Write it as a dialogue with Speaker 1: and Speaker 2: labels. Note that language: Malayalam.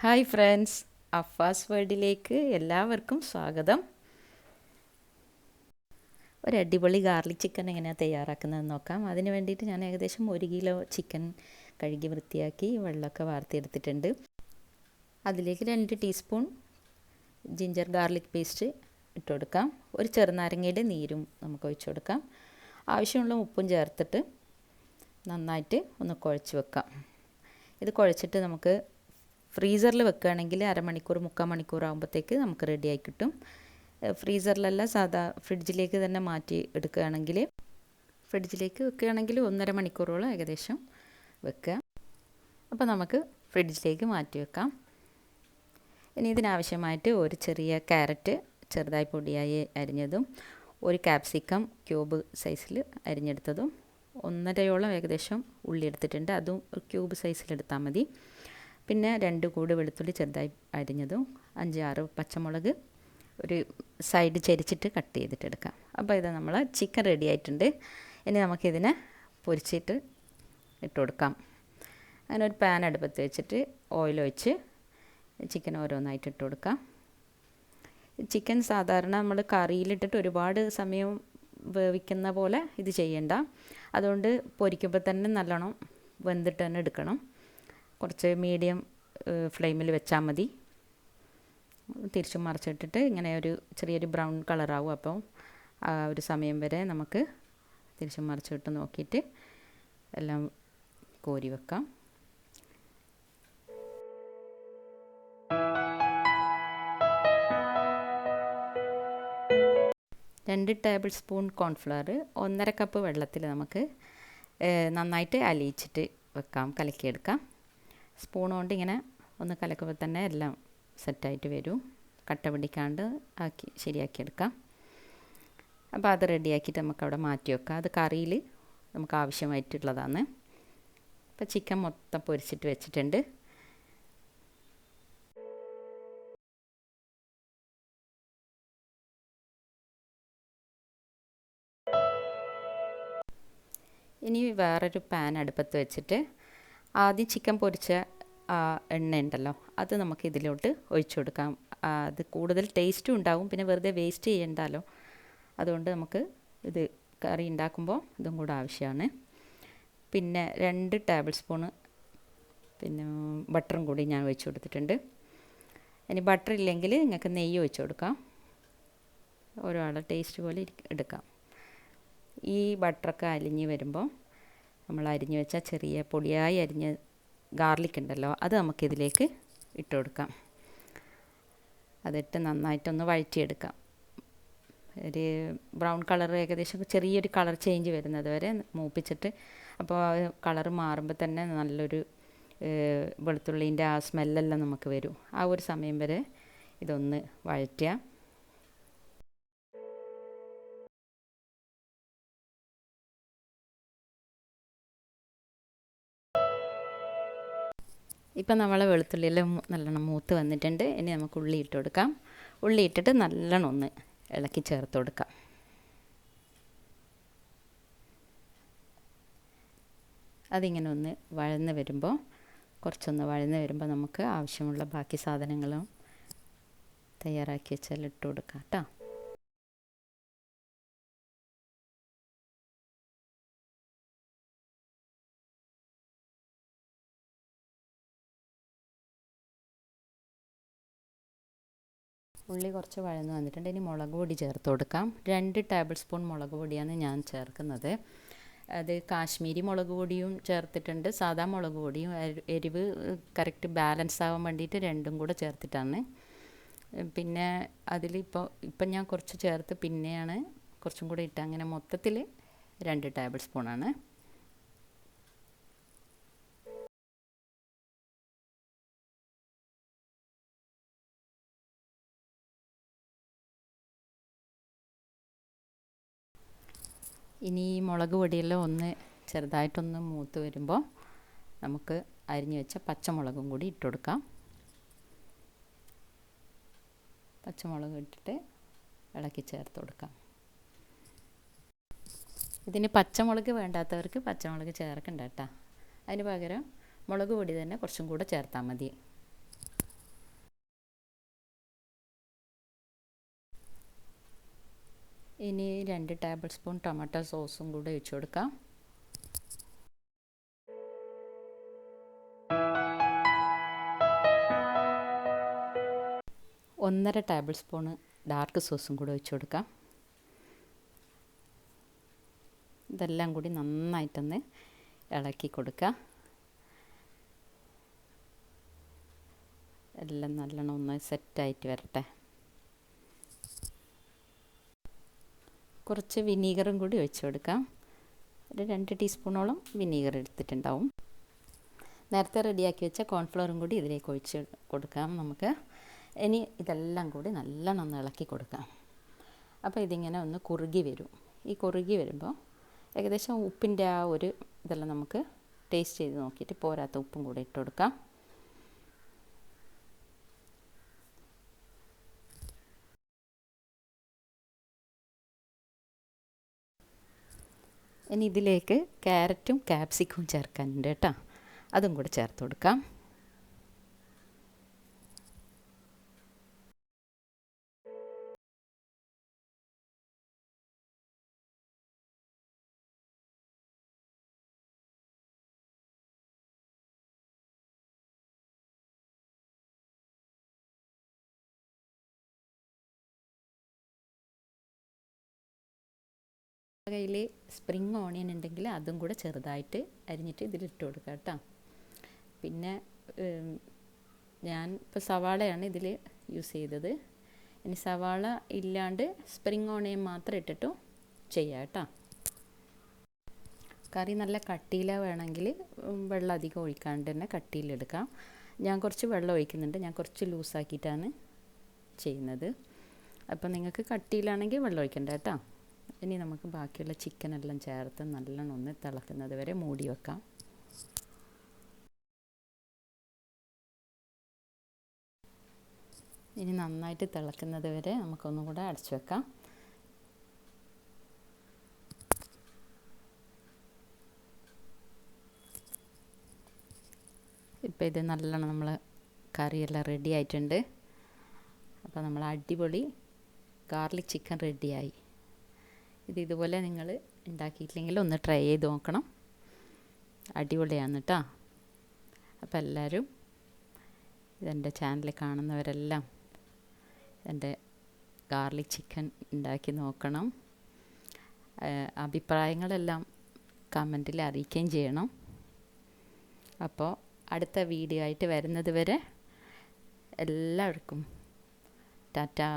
Speaker 1: ഹായ് ഫ്രണ്ട്സ് അഫാസ് വേൾഡിലേക്ക് എല്ലാവർക്കും സ്വാഗതം. ഒരു അടിപൊളി ഗാർലിക് ചിക്കൻ എങ്ങനെയാണ് തയ്യാറാക്കുന്നത് നോക്കാം. അതിന് വേണ്ടിയിട്ട് ഞാൻ ഏകദേശം ഒരു കിലോ ചിക്കൻ കഴുകി വൃത്തിയാക്കി വെള്ളമൊക്കെ വാർത്തിയെടുത്തിട്ടുണ്ട്. അതിലേക്ക് രണ്ട് ടീസ്പൂൺ ജിഞ്ചർ ഗാർലിക് പേസ്റ്റ് ഇട്ട് കൊടുക്കാം. ഒരു ചെറുനാരങ്ങയുടെ നീരും നമുക്ക് ഒഴിച്ചു കൊടുക്കാം. ആവശ്യമുള്ള ഉപ്പും ചേർത്തിട്ട് നന്നായിട്ട് ഒന്ന് കുഴച്ച് വെക്കാം. ഇത് കുഴച്ചിട്ട് നമുക്ക് ഫ്രീസറിൽ വെക്കുകയാണെങ്കിൽ അരമണിക്കൂർ മുക്കാൽ മണിക്കൂർ ആകുമ്പോഴത്തേക്ക് നമുക്ക് റെഡിയായി കിട്ടും. ഫ്രീസറിലല്ല സാധാ ഫ്രിഡ്ജിലേക്ക് തന്നെ മാറ്റി എടുക്കുകയാണെങ്കിൽ ഫ്രിഡ്ജിലേക്ക് വെക്കുകയാണെങ്കിൽ ഒന്നര മണിക്കൂറോളം ഏകദേശം വെക്കുക. അപ്പോൾ നമുക്ക് ഫ്രിഡ്ജിലേക്ക് മാറ്റി വെക്കാം. ഇനി ഇതിനാവശ്യമായിട്ട് ഒരു ചെറിയ ക്യാരറ്റ് ചെറുതായി പൊടിയായി അരിഞ്ഞതും ഒരു ക്യാപ്സിക്കം ക്യൂബ് സൈസിൽ അരിഞ്ഞെടുത്തതും ഒന്നരയോളം ഏകദേശം ഉള്ളി എടുത്തിട്ടുണ്ട്. അതും ക്യൂബ് സൈസിൽ സൈസിലെടുത്താൽ മതി. പിന്നെ രണ്ട് കൂട് വെളുത്തുള്ളി ചെറുതായി അരിഞ്ഞതും അഞ്ച് ആറ് പച്ചമുളക് ഒരു സൈഡ് ചരിച്ചിട്ട് കട്ട് ചെയ്തിട്ട് എടുക്കാം അപ്പോൾ ഇത് നമ്മൾ ചിക്കൻ റെഡി ആയിട്ടുണ്ട്. ഇനി നമുക്കിതിനെ പൊരിച്ചിട്ട് ഇട്ട് കൊടുക്കാം. അങ്ങനെ ഒരു പാൻ അടുപ്പത്ത് വെച്ചിട്ട് ഓയിൽ ഒഴിച്ച് ചിക്കൻ ഓരോന്നായിട്ട് ഇട്ട് കൊടുക്കാം. ചിക്കൻ സാധാരണ നമ്മൾ കറിയിലിട്ടിട്ട് ഒരുപാട് സമയം വേവിക്കുന്ന പോലെ ഇത് ചെയ്യണ്ട. അതുകൊണ്ട് പൊരിക്കുമ്പോൾ തന്നെ നല്ലോണം വെന്തിട്ട് തന്നെ എടുക്കണം. കുറച്ച് മീഡിയം ഫ്ലെയിമിൽ വെച്ചാൽ മതി. തിരിച്ചും മറിച്ചിട്ടിട്ട് ഇങ്ങനെ ഒരു ചെറിയൊരു ബ്രൗൺ കളറാവും അപ്പോൾ ആ ഒരു സമയം വരെ നമുക്ക് തിരിച്ചും മറിച്ചിട്ട് നോക്കിയിട്ട് എല്ലാം കോരി വെക്കാം. രണ്ട് ടേബിൾ സ്പൂൺ കോൺഫ്ലവർ ഒന്നര കപ്പ് വെള്ളത്തിൽ നമുക്ക് നന്നായിട്ട് അലിയിച്ചിട്ട് വെക്കാം കലക്കിയെടുക്കാം. സ്പൂൺ കൊണ്ട് ഇങ്ങനെ ഒന്ന് കലക്കുമ്പോൾ തന്നെ എല്ലാം സെറ്റായിട്ട് വരും. കട്ട പിടിക്കാണ്ട് ആക്കി ശരിയാക്കിയെടുക്കാം. അപ്പോൾ അത് റെഡിയാക്കിയിട്ട് നമുക്ക് അവിടെ മാറ്റി വെക്കാം. അത് കറിയിൽ നമുക്ക് ആവശ്യമായിട്ടുള്ളതാണ്. അപ്പോൾ ചിക്കൻ മൊത്തം പൊരിച്ചിട്ട് വെച്ചിട്ടുണ്ട്. ഇനി വേറൊരു പാൻ അടുപ്പത്ത് വെച്ചിട്ട് ആദ്യം ചിക്കൻ പൊരിച്ച എണ്ണ ഉണ്ടല്ലോ അത് നമുക്ക് ഇതിലോട്ട് ഒഴിച്ചു കൊടുക്കാം. അത് കൂടുതൽ ടേസ്റ്റും ഉണ്ടാവും പിന്നെ വെറുതെ വേസ്റ്റ് ചെയ്യണ്ടല്ലോ അതുകൊണ്ട് നമുക്ക് ഇത് കറി ഉണ്ടാക്കുമ്പോൾ ഇതും കൂടെ ആവശ്യമാണ്. പിന്നെ രണ്ട് ടേബിൾ സ്പൂണ് പിന്നെ ബട്ടറും കൂടി ഞാൻ ഒഴിച്ചു കൊടുത്തിട്ടുണ്ട്. ഇനി ബട്ടർ ഇല്ലെങ്കിൽ നിങ്ങൾക്ക് നെയ്യ് ഒഴിച്ചു കൊടുക്കാം. ഓരോ ആളുടെ ടേസ്റ്റ് പോലെ എടുക്കാം. ഈ ബട്ടറൊക്കെ അലിഞ്ഞ് വരുമ്പോൾ നമ്മൾ അരിഞ്ഞു വെച്ച ചെറിയ പൊടിയായി അരിഞ്ഞ ഗാർലിക് ഉണ്ടല്ലോ അത് നമുക്കിതിലേക്ക് ഇട്ട് കൊടുക്കാം. അതിട്ട് നന്നായിട്ടൊന്ന് വഴറ്റിയെടുക്കാം. ഒരു ബ്രൗൺ കളർ ഏകദേശം ചെറിയൊരു കളർ ചേഞ്ച് വരുന്നത് വരെ മൂപ്പിച്ചിട്ട് അപ്പോൾ കളർ മാറുമ്പോൾ തന്നെ നല്ലൊരു വെളുത്തുള്ളീന്റെ ആ സ്മെല്ലെല്ലാം നമുക്ക് വരും. ആ ഒരു സമയം വരെ ഇതൊന്ന് വഴറ്റുക. ഇപ്പം നമ്മൾ വെളുത്തുള്ളിയെല്ലാം നല്ലോണം മൂത്ത് വന്നിട്ടുണ്ട്. ഇനി നമുക്ക് ഉള്ളി ഇട്ട് കൊടുക്കാം. ഉള്ളി ഇട്ടിട്ട് നല്ലോണം ഒന്ന് ഇളക്കി ചേർത്ത് കൊടുക്കാം. അതിങ്ങനെ ഒന്ന് വഴന്ന് വരുമ്പോൾ കുറച്ചൊന്ന് വഴന്ന് വരുമ്പോൾ നമുക്ക് ആവശ്യമുള്ള ബാക്കി സാധനങ്ങളും തയ്യാറാക്കി വെച്ചാൽ ഇട്ട് കൊടുക്കാം കേട്ടോ. ഉള്ളി കുറച്ച് വഴന്ന് വന്നിട്ടുണ്ട്. ഇനി മുളക് പൊടി ചേർത്ത് കൊടുക്കാം. രണ്ട് ടേബിൾ സ്പൂൺ മുളക് പൊടിയാണ് ഞാൻ ചേർക്കുന്നത്. അത് കാശ്മീരി മുളക് പൊടിയും ചേർത്തിട്ടുണ്ട്. സാധാ മുളക് പൊടിയും എരിവ് കറക്റ്റ് ബാലൻസ് ആവാൻ വേണ്ടിയിട്ട് രണ്ടും കൂടെ ചേർത്തിട്ടാണ്. പിന്നെ അതിലിപ്പോൾ ഇപ്പം ഞാൻ കുറച്ച് ചേർത്ത് പിന്നെയാണ് കുറച്ചും കൂടെ ഇട്ട് അങ്ങനെ മൊത്തത്തിൽ രണ്ട് ടേബിൾ സ്പൂണാണ് ഇനി ഈ മുളക് പൊടിയെല്ലാം ഒന്ന് ചെറുതായിട്ടൊന്ന് മൂത്ത് വരുമ്പോൾ നമുക്ക് അരിഞ്ഞു വെച്ച പച്ചമുളകും കൂടി ഇട്ട് കൊടുക്കാം. പച്ചമുളക് ഇട്ടിട്ട് ഇളക്കി ചേർത്ത് കൊടുക്കാം. ഇതിന് പച്ചമുളക് വേണ്ടാത്തവർക്ക് പച്ചമുളക് ചേർക്കണ്ട കേട്ടോ. അതിന് പകരം മുളക് പൊടി തന്നെ കുറച്ചും കൂടെ ചേർത്താൽ മതി. ഇനി രണ്ട് ടേബിൾ സ്പൂൺ ടൊമാറ്റോ സോസും കൂടെ ഒഴിച്ചു കൊടുക്കാം. ഒന്നര ടേബിൾ സ്പൂണ് ഡാർക്ക് സോസും കൂടെ ഒഴിച്ചു കൊടുക്കാം. ഇതെല്ലാം കൂടി നന്നായിട്ടൊന്ന് ഇളക്കി കൊടുക്കുക. എല്ലാം നല്ലോണം ഒന്ന് സെറ്റായിട്ട് വരട്ടെ. കുറച്ച് വിനീഗറും കൂടി ഒഴിച്ചു കൊടുക്കാം. ഒരു രണ്ട് ടീസ്പൂണോളം വിനീഗർ എടുത്തിട്ടുണ്ടാവും. നേരത്തെ റെഡിയാക്കി വെച്ച കോൺഫ്ലവറും കൂടി ഇതിലേക്ക് ഒഴിച്ച് കൊടുക്കാം നമുക്ക്. ഇനി ഇതെല്ലാം കൂടി നല്ലോണം ഒന്ന് ഇളക്കി കൊടുക്കാം. അപ്പോൾ ഇതിങ്ങനെ ഒന്ന് കുറുകി വരും. ഈ കുറുകി വരുമ്പോൾ ഏകദേശം ഉപ്പിന്റെ ആ ഒരു ഇതെല്ലാം നമുക്ക് ടേസ്റ്റ് ചെയ്ത് നോക്കിയിട്ട് പോരാത്ത ഉപ്പും കൂടി ഇട്ട് കൊടുക്കാം. ഇനി ഇതിലേക്ക് ക്യാരറ്റും കാപ്സിക്കും ചേർക്കാനുണ്ട് കേട്ടോ. അതും കൂടെ ചേർത്ത് കൊടുക്കാം. കയ്യിൽ സ്പ്രിങ് ഓണിയൻ ഉണ്ടെങ്കിൽ അതും കൂടെ ചെറുതായിട്ട് അരിഞ്ഞിട്ട് ഇതിലിട്ട് കൊടുക്കുക കേട്ടോ. പിന്നെ ഞാൻ ഇപ്പോൾ സവാളയാണ് ഇതിൽ യൂസ് ചെയ്തത്. ഇനി സവാള ഇല്ലാണ്ട് സ്പ്രിങ് ഓണിയൻ മാത്രം ഇട്ടിട്ടും ചെയ്യാം കേട്ടോ. കറി നല്ല കട്ടിയില വേണമെങ്കിൽ വെള്ളം അധികം ഒഴിക്കാണ്ട് തന്നെ കട്ടിയിലെടുക്കാം ഞാൻ കുറച്ച് വെള്ളം ഒഴിക്കുന്നുണ്ട്. ഞാൻ കുറച്ച് ലൂസാക്കിയിട്ടാണ് ചെയ്യുന്നത്. അപ്പോൾ നിങ്ങൾക്ക് കട്ടിയിലാണെങ്കിൽ വെള്ളം ഒഴിക്കണ്ട കേട്ടോ. ഇനി നമുക്ക് ബാക്കിയുള്ള ചിക്കൻ എല്ലാം ചേർത്ത് നല്ലോണം ഒന്ന് തിളക്കുന്നത് വരെ മൂടി വെക്കാം. ഇനി നന്നായിട്ട് തിളക്കുന്നത് വരെ നമുക്കൊന്നും കൂടെ അടച്ചു വെക്കാം. ഇപ്പോൾ ഇത് നല്ലോണം നമ്മൾ കറിയെല്ലാം റെഡി ആയിട്ടുണ്ട്. അപ്പോൾ നമ്മൾ അടിപൊളി ഗാർലിക് ചിക്കൻ റെഡിയായി ഇത് ഇതുപോലെ നിങ്ങൾ ഉണ്ടാക്കിയിട്ടില്ലെങ്കിൽ ഒന്ന് ട്രൈ ചെയ്ത് നോക്കണം. അടിപൊളിയാണ് കേട്ടോ അപ്പോൾ എല്ലാവരും ഇതെന്റെ ചാനൽ കാണുന്നവരെല്ലാം എന്റെ ഗാർലിക് ചിക്കൻ ഉണ്ടാക്കി നോക്കണം. അഭിപ്രായങ്ങളെല്ലാം കമന്റിൽ അറിയിക്കുകയും ചെയ്യണം. അപ്പോൾ അടുത്ത വീഡിയോ ആയിട്ട് വരുന്നത് വരെ എല്ലാവർക്കും ടാറ്റാ.